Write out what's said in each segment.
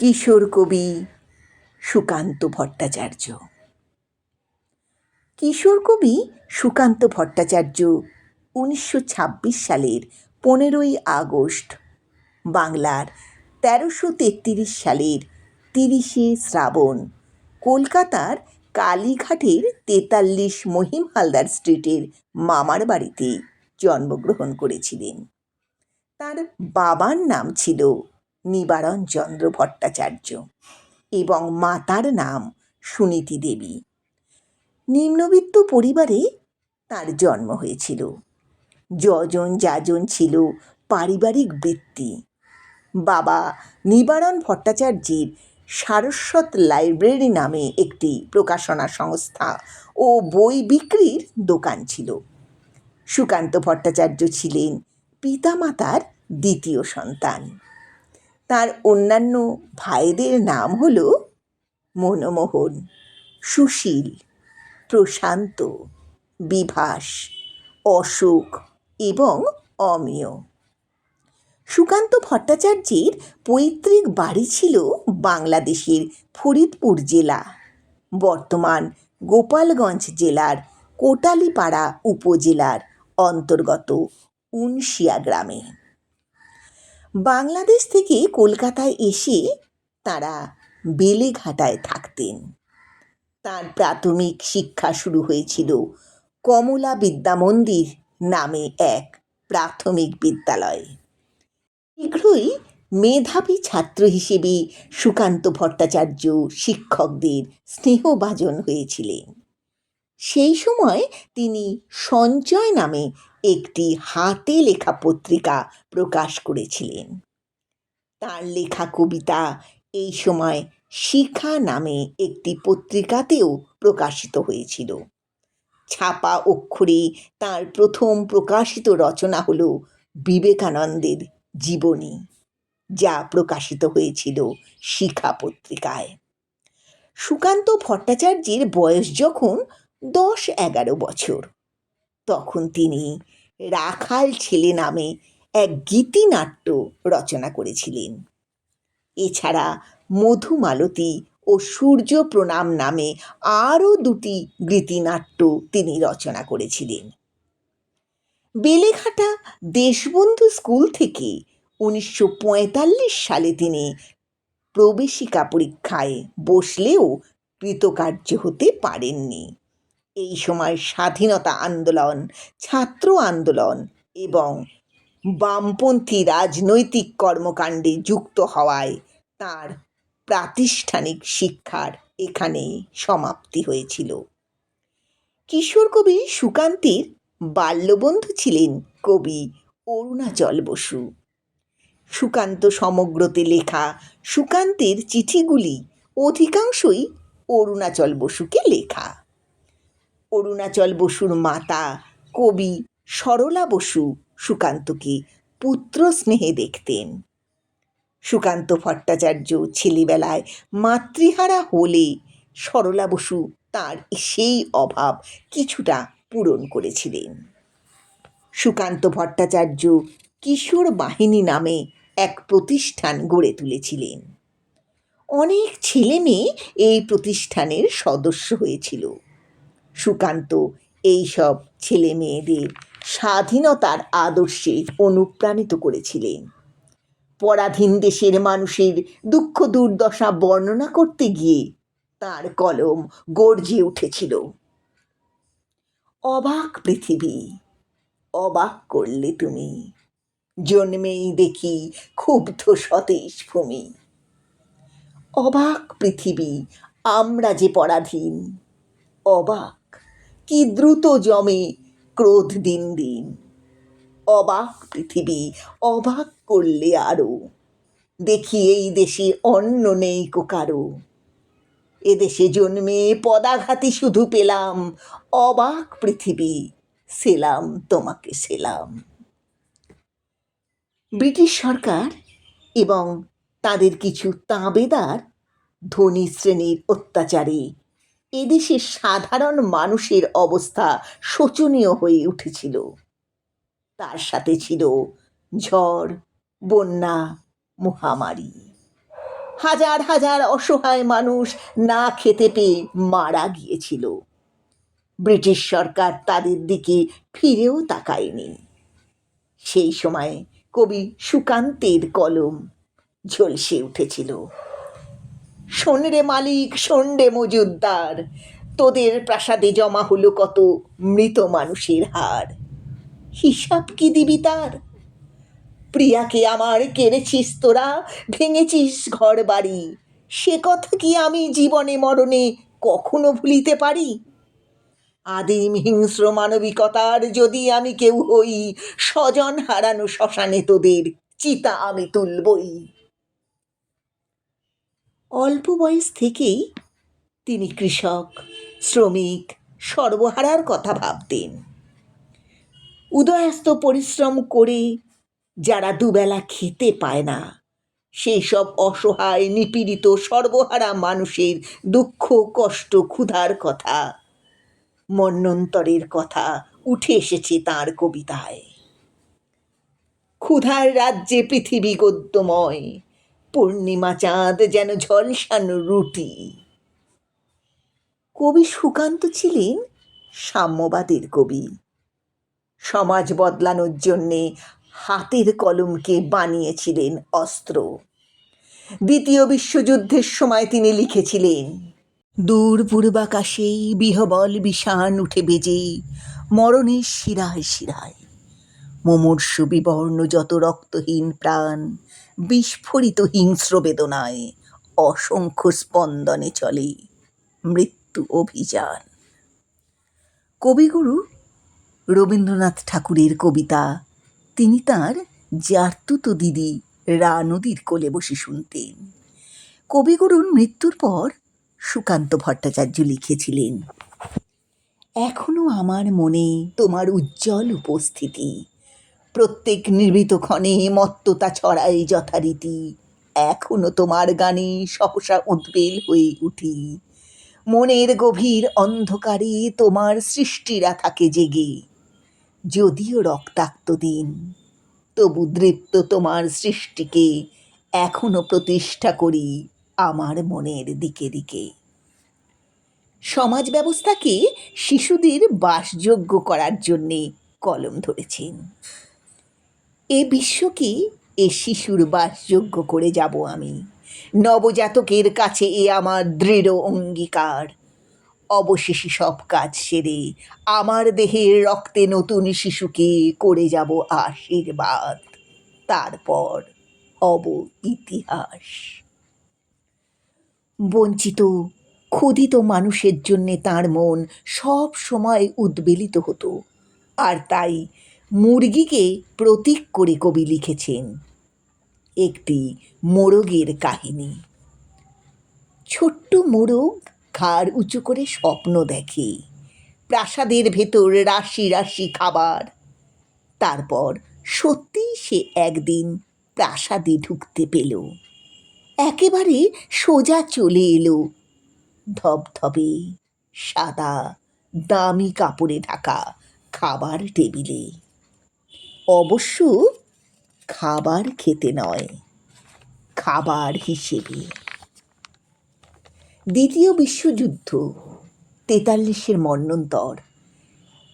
কিশোর কবি সুকান্ত ভট্টাচার্য। কিশোর কবি সুকান্ত ভট্টাচার্য উনিশশো ছাব্বিশ সালের পনেরোই আগস্ট বাংলার তেরোশো তেত্রিশ সালের তিরিশে শ্রাবণ কলকাতার কালীঘাটের তেতাল্লিশ মহিম হালদার স্ট্রিটের মামার বাড়িতে জন্মগ্রহণ করেছিলেন। তার বাবার নাম ছিল নিবারণ চন্দ্র ভট্টাচার্য এবং মাতার নাম সুনীতি দেবী। নিম্নবিত্ত পরিবারে তার জন্ম হয়েছিল। যজন যাজন ছিল পারিবারিক বৃত্তি। বাবা নিবারণ ভট্টাচার্যের সারস্বত লাইব্রেরি নামে একটি প্রকাশনা সংস্থা ও বই বিক্রির দোকান ছিল। সুকান্ত ভট্টাচার্য ছিলেন পিতামাতার দ্বিতীয় সন্তান। তার অন্যান্য ভাইদের নাম হল মনমোহন, সুশীল, প্রশান্ত, বিভাস, অশোক এবং অমিয়। সুকান্ত ভট্টাচার্যের পৈতৃক বাড়ি ছিল বাংলাদেশের ফরিদপুর জেলা। বর্তমান গোপালগঞ্জ জেলার কোটালীপাড়া উপজেলার অন্তর্গত উনশিয়া গ্রামে। বাংলাদেশ থেকে কলকাতায় এসে তারা বেলেঘাটায় থাকতেন। তার প্রাথমিক শিক্ষা শুরু হয়েছিল কমলা বিদ্যা মন্দির নামে এক প্রাথমিক বিদ্যালয়। শীঘ্রই মেধাবী ছাত্র হিসেবে সুকান্ত ভট্টাচার্য শিক্ষকদের স্নেহভাজন হয়েছিলেন। সেই সময় তিনি সঞ্চয় নামে একটি হাতে লেখা পত্রিকা প্রকাশ করেছিলেন। তার লেখা কবিতা এই সময় শিখা নামে একটি পত্রিকাতেও প্রকাশিত হয়েছিল। ছাপা অক্ষরে তার প্রথম প্রকাশিত রচনা হল বিবেকানন্দের জীবনী, যা প্রকাশিত হয়েছিল শিখা পত্রিকায়। সুকান্ত ভট্টাচার্যের বয়স যখন দশ এগারো বছর। তখন তিনি রাখাল ছেলে নামে এক গীতিনাট্য রচনা করেছিলেন। এছাড়া মধুমালতী ও সূর্য প্রণাম নামে আরও দুটি গীতিনাট্য তিনি রচনা করেছিলেন। বেলেঘাটা দেশবন্ধু স্কুল থেকে উনিশশো পঁয়তাল্লিশ সালে তিনি প্রবেশিকা পরীক্ষায় বসলেও কৃতকার্য হতে পারেননি। এই সময় স্বাধীনতা আন্দোলন, ছাত্র আন্দোলন এবং বামপন্থী রাজনৈতিক কর্মকাণ্ডে যুক্ত হওয়ায় তার প্রাতিষ্ঠানিক শিক্ষার এখানেই সমাপ্তি হয়েছিল। কিশোর কবি সুকান্তির বাল্যবন্ধু ছিলেন কবি অরুণাচল বসু। সুকান্ত সমগ্রতে লেখা সুকান্তের চিঠিগুলি অধিকাংশই অরুণাচল বসুকে লেখা। অরুণাচল বসুর মাতা, কবি সরলা বসু সুকান্তকে পুত্র স্নেহে দেখতেন। সুকান্ত ভট্টাচার্য ছেলেবেলায় মাতৃহারা হলে সরলা বসু তার সেই অভাব কিছুটা পূরণ করেছিলেন। সুকান্ত ভট্টাচার্য কিশোর বাহিনী নামে এক প্রতিষ্ঠান গড়ে তুলেছিলেন। অনেক ছেলে মেয়ে এই প্রতিষ্ঠানের সদস্য হয়েছিল। সুকান্ত, এইসব ছেলে মেয়েদের স্বাধীনতার আদর্শে অনুপ্রাণিত করেছিলেন। পরাধীন দেশের মানুষের দুঃখ দুর্দশা বর্ণনা করতে গিয়ে তার কলম গর্জে উঠেছিল। অবাক পৃথিবী, অবাক করলে তুমি। জন্মেই দেখি ক্ষুব্ধ সতেজ ভূমি। অবাক পৃথিবী, আমরা যে পরাধীন, অবাক কি দ্রুত জমে ক্রোধ দিন দিন। অবাক পৃথিবী অবাক করলে আরও। দেখি এই দেশে অন্য নেই কো কারও। এদেশে জন্মে পদাঘাতে শুধু পেলাম। অবাক পৃথিবী, সেলাম, তোমাকে সেলাম। ব্রিটিশ সরকার এবং তাদের কিছু তাঁবেদার ধনী শ্রেণির অত্যাচারে এদেশের সাধারণ মানুষের অবস্থা শোচনীয় হয়ে উঠেছিল। তার সাথে ছিল ঝড়, বন্যা, মহামারী। হাজার হাজার অসহায় মানুষ না খেতে পেয়ে মারা গিয়েছিল। ব্রিটিশ সরকার তাদের দিকে ফিরেও তাকায়নি। সেই সময় কবি সুকান্তের কলম ঝলসে উঠেছিল। শোন রে মালিক, শোন রে মজুদ্দার তোদের প্রাসাদে জমা হলো কত মৃত মানুষের হার। হিসাব কি দিবি তার? প্রিয়াকে আমার কেড়েছিস তোরা, ভেঙেছিস ঘর বাড়ি সে কথা কি আমি জীবনে মরণে কখনো ভুলিতে পারি? আদিম হিংস্র মানবিকতার যদি আমি কেউ হই, স্বজন হারানো শ্মশানে তোদের চিতা আমি তুলবই। অল্প বয়স থেকেই তিনি কৃষক, শ্রমিক, সর্বহারার কথা ভাবতেন। উদয়াস্ত পরিশ্রম করে যারা দুবেলা খেতে পায় না সেই সব অসহায়, নিপীড়িত, সর্বহারা মানুষের দুঃখ, কষ্ট, ক্ষুধার কথা মন্বন্তরের কথা উঠে এসেছে তার কবিতায়। ক্ষুধার রাজ্যে পৃথিবী গদ্যময় পূর্ণিমা চাঁদ যেন ঝলসানো রুটি। কবি সুকান্ত ছিলেন সাম্যবাদের কবি। সমাজ বদলানোর জন্যে হাতের কলমকে বানিয়েছিলেন অস্ত্র। দ্বিতীয় বিশ্বযুদ্ধের সময় তিনি লিখেছিলেন, দূর পূর্বাকাশেই বিহবল বিষাণ উঠে বেজে মরণের শিরায় শিরায়। মুমূর্ষ বিবর্ণ যত রক্তহীন প্রাণ বিস্ফোরিত হিংস্র বেদনায় অসংখ্য স্পন্দনে চলে মৃত্যু অভিযান। কবিগুরু রবীন্দ্রনাথ ঠাকুরের কবিতা, তিনি তার জার্তুত দিদি রা নদীর কোলে বসে শুনতেন। কবিগুরুর মৃত্যুর পর সুকান্ত ভট্টাচার্য লিখেছিলেন, এখনও আমার মনে তোমার উজ্জ্বল উপস্থিতি প্রত্যেক নির্মিত ক্ষণে মত্ততা ছড়াই যথারীতি। এখনও তোমার গানে সহসা উদ্বেল হয়ে উঠি। মনের গভীর অন্ধকারে তোমার সৃষ্টিরা থাকে জেগে। যদিও রক্তাক্ত দিন, তবু দৃপ্ত তোমার সৃষ্টিকে এখনও প্রতিষ্ঠা করি আমার মনের দিকে দিকে। সমাজ ব্যবস্থাকে শিশুদের বাসযোগ্য করার জন্যে কলম ধরেছেন। এ বিশ্বকে এ শিশুর বাসযোগ্য করে যাব আমি। নবজাতকের কাছে এ আমার দৃঢ় অঙ্গীকার। অবশেষে সব কাজ সেরে আমার দেহের রক্তে নতুন শিশুকে করে যাব আশীর্বাদ। তারপর হব ইতিহাস। বঞ্চিত, ক্ষুধিত মানুষের জন্যে তার মন সব সময় উদ্বেলিত হতো। আর তাই মুরগিকে প্রতীক করে কবি লিখেছেন একটি মোরগের কাহিনী। ছোট্ট মোরগ ঘাড় উঁচু করে স্বপ্ন দেখে, প্রাসাদের ভেতর রাশি রাশি খাবার। তারপর সত্যি সে একদিন প্রাসাদে ঢুকতে পেল। একেবারে সোজা চলে এলো। ধবধবে সাদা দামি কাপড়ে ঢাকা খাবার টেবিলে। অবশ্য খাবার খেতে নয়, খাবার হিসেবে। দ্বিতীয় বিশ্বযুদ্ধ, তেতাল্লিশের মন্বন্তর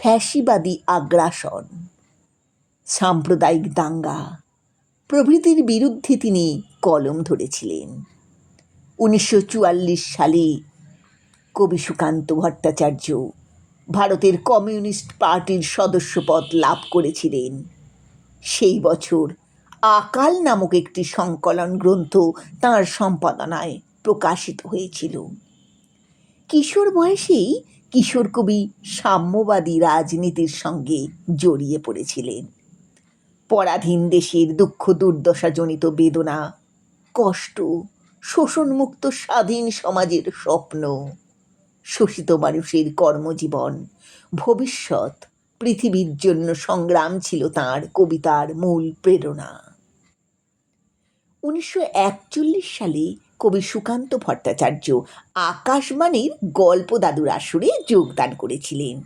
ফ্যাসিবাদী আগ্রাসন, সাম্প্রদায়িক দাঙ্গা, প্রভৃতির বিরুদ্ধে তিনি কলম ধরেছিলেন। উনিশশো চুয়াল্লিশ সালে কবি সুকান্ত ভট্টাচার্য ভারতের কমিউনিস্ট পার্টির সদস্যপদ লাভ করেছিলেন। সেই বছর আকাল নামক একটি সংকলন গ্রন্থ তাঁর সম্পাদনায় প্রকাশিত হয়েছিল। কিশোর বয়সেই কিশোর কবি সাম্যবাদী রাজনীতির সঙ্গে জড়িয়ে পড়েছিলেন। পরাধীন দেশের দুঃখ দুর্দশাজনিত বেদনা, কষ্ট, শোষণমুক্ত স্বাধীন সমাজের স্বপ্ন শোষিত মানুষের কর্মজীবন। ভবিষ্যৎ, পৃথিবীর জন্য সংগ্রাম ছিল তাঁর কবিতার মূল প্রেরণা। উনিশশো একচল্লিশ সালে কবি সুকান্ত ভট্টাচার্য আকাশবাণীর গল্প দাদুর আসরে যোগদান করেছিলেন।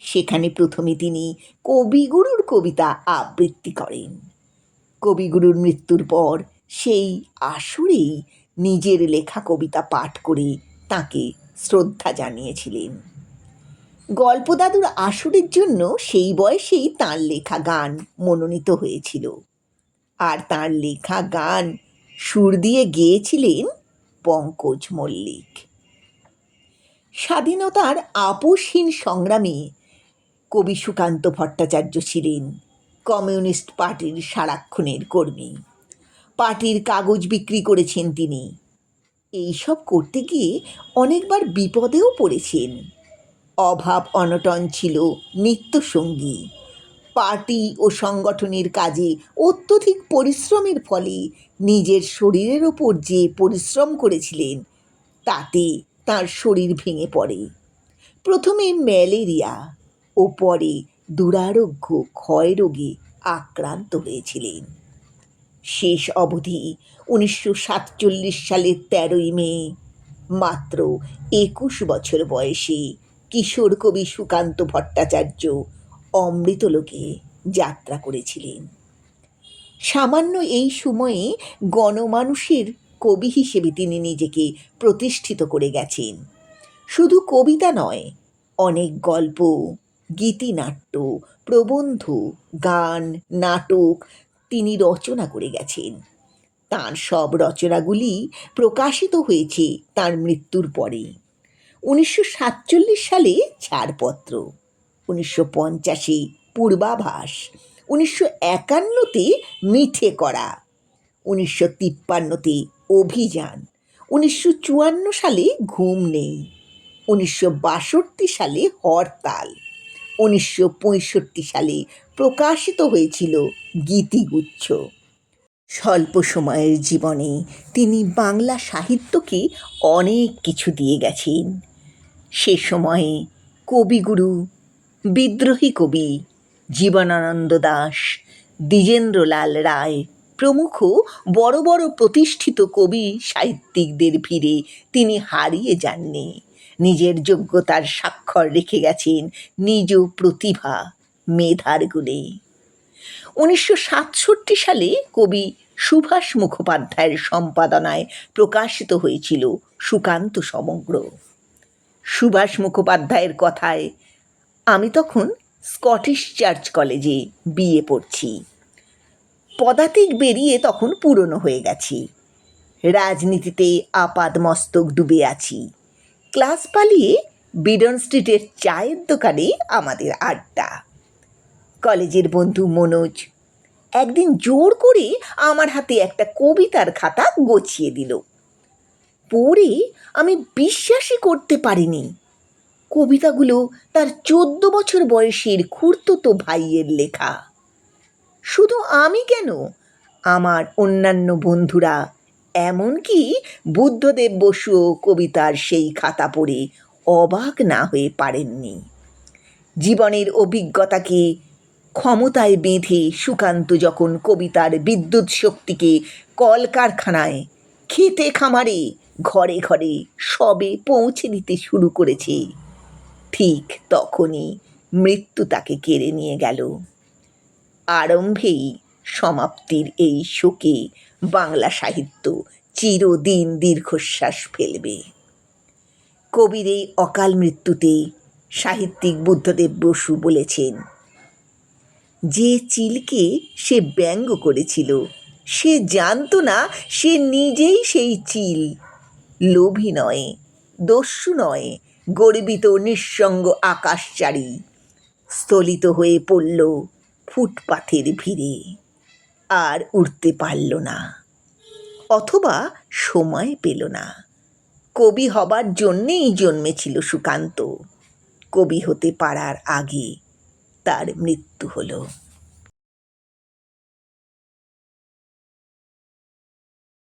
সেখানে প্রথমে তিনি কবিগুরুর কবিতা আবৃত্তি করেন। কবিগুরুর মৃত্যুর পর সেই আসরেই নিজের লেখা কবিতা পাঠ করে তাকে শ্রদ্ধা জানিয়েছিলেন। গল্পদাদুর আসরের জন্য সেই বয়সেই তাঁর লেখা গান মনোনীত হয়েছিল। আর তাঁর লেখা গান সুর দিয়ে গেয়েছিলেন পঙ্কজ মল্লিক। স্বাধীনতার আপোষহীন সংগ্রামে কবি সুকান্ত ভট্টাচার্য ছিলেন কমিউনিস্ট পার্টির সারাক্ষণের কর্মী। পার্টির কাগজ বিক্রি করেছেন তিনি। এইসব করতে গিয়ে অনেকবার বিপদেও পড়েছেন। অভাব অনটন ছিল নিত্যসঙ্গী। পার্টি ও সংগঠনের কাজে অত্যধিক পরিশ্রমের ফলে নিজের শরীরের ওপর যে পরিশ্রম করেছিলেন, তাতে তার শরীর ভেঙে পড়ে। প্রথমে ম্যালেরিয়া ও পরে দুরারোগ্য ক্ষয় রোগে আক্রান্ত হয়েছিলেন। শেষ অবধি উনিশশো সাতচল্লিশ সালের তেরোই মে। মাত্র একুশ বছর বয়সে কিশোর কবি সুকান্ত ভট্টাচার্য অমৃতলোকে যাত্রা করেছিলেন। সামান্য এই সময়ে গণমানুষের কবি হিসেবে তিনি নিজেকে প্রতিষ্ঠিত করে গেছেন। শুধু কবিতা নয়, অনেক গল্প, গীতিনাট্য, প্রবন্ধ, গান, নাটক তিনি রচনা করে গেছেন। তার সব রচনাগুলি প্রকাশিত হয়েছে তার মৃত্যুর পরে। উনিশশো সাতচল্লিশ সালে ছাড়পত্র, উনিশশো পঞ্চাশে পূর্বাভাস, উনিশশো একান্নতে মিঠে করা, উনিশশো তিপ্পান্নতে অভিযান, উনিশশো চুয়ান্ন সালে ঘুম নেই, উনিশশো বাষট্টি সালে হরতাল। উনিশশো পঁয়ষট্টি সালে প্রকাশিত হয়েছিল গীতিগুচ্ছ। স্বল্প সময়ের জীবনে তিনি বাংলা সাহিত্যকে অনেক কিছু দিয়ে গেছেন। সে সময়ে কবিগুরু, বিদ্রোহী কবি জীবনানন্দ দাস, দ্বিজেন্দ্রলাল রায় প্রমুখ বড় বড় প্রতিষ্ঠিত কবি সাহিত্যিকদের ভিড়ে তিনি হারিয়ে যাননি। নিজের যোগ্যতার স্বাক্ষর রেখে গেছেন নিজ প্রতিভা মেধার গুণে। উনিশশো সাতষট্টি সালে কবি সুভাষ মুখোপাধ্যায়ের সম্পাদনায় প্রকাশিত হয়েছিল সুকান্ত সমগ্র। সুভাষ মুখোপাধ্যায়ের কথায়, আমি তখন স্কটিশ চার্চ কলেজে বিয়ে পড়ছি। পদাতিক বেরিয়ে তখন পুরনো হয়ে গেছি। রাজনীতিতে আপাদ মস্তক ডুবে আছি। ক্লাস পালিয়ে বিডন স্ট্রিটের চায়ের দোকানে আমাদের আড্ডা। কলেজের বন্ধু মনোজ একদিন জোর করে আমার হাতে একটা কবিতার খাতা গছিয়ে দিল। পড়ে আমি বিশ্বাসই করতে পারিনি। কবিতাগুলো তার চোদ্দ বছর বয়সের খুঁড়তুতো ভাইয়ের লেখা। শুধু আমি কেন আমার অন্যান্য বন্ধুরা এমনকি বুদ্ধদেব বসুও কবিতার সেই খাতা পড়ে অবাক না হয়ে পারেননি। জীবনের অভিজ্ঞতাকে ক্ষমতায় বেঁধে সুকান্ত যখন কবিতার বিদ্যুৎ শক্তিকে কলকারখানায় খেতে খামারে ঘরে ঘরে সবে পৌঁছে দিতে শুরু করেছে, ঠিক তখনই মৃত্যু তাকে কেড়ে নিয়ে গেল। আরম্ভেই সমাপ্তির এই শোকে বাংলা সাহিত্য চিরদিন দীর্ঘশ্বাস ফেলবে। কবির এই অকাল মৃত্যুতে সাহিত্যিক বুদ্ধদেব বসু বলেছেন, যে চিলকে সে ব্যঙ্গ করেছিল, সে জানতো না সে নিজেই সেই চিল। লোভী নয়, দস্যু নয়, গর্বিত নিঃসঙ্গ আকাশচারী, স্থলিত হয়ে পড়ল ফুটপাথের ভিড়ে। আর উঠতে পারল না, অথবা সময় পেল না। কবি হবার জন্যেই জন্মেছিল সুকান্ত। কবি হতে পারার আগে তার মৃত্যু হলো।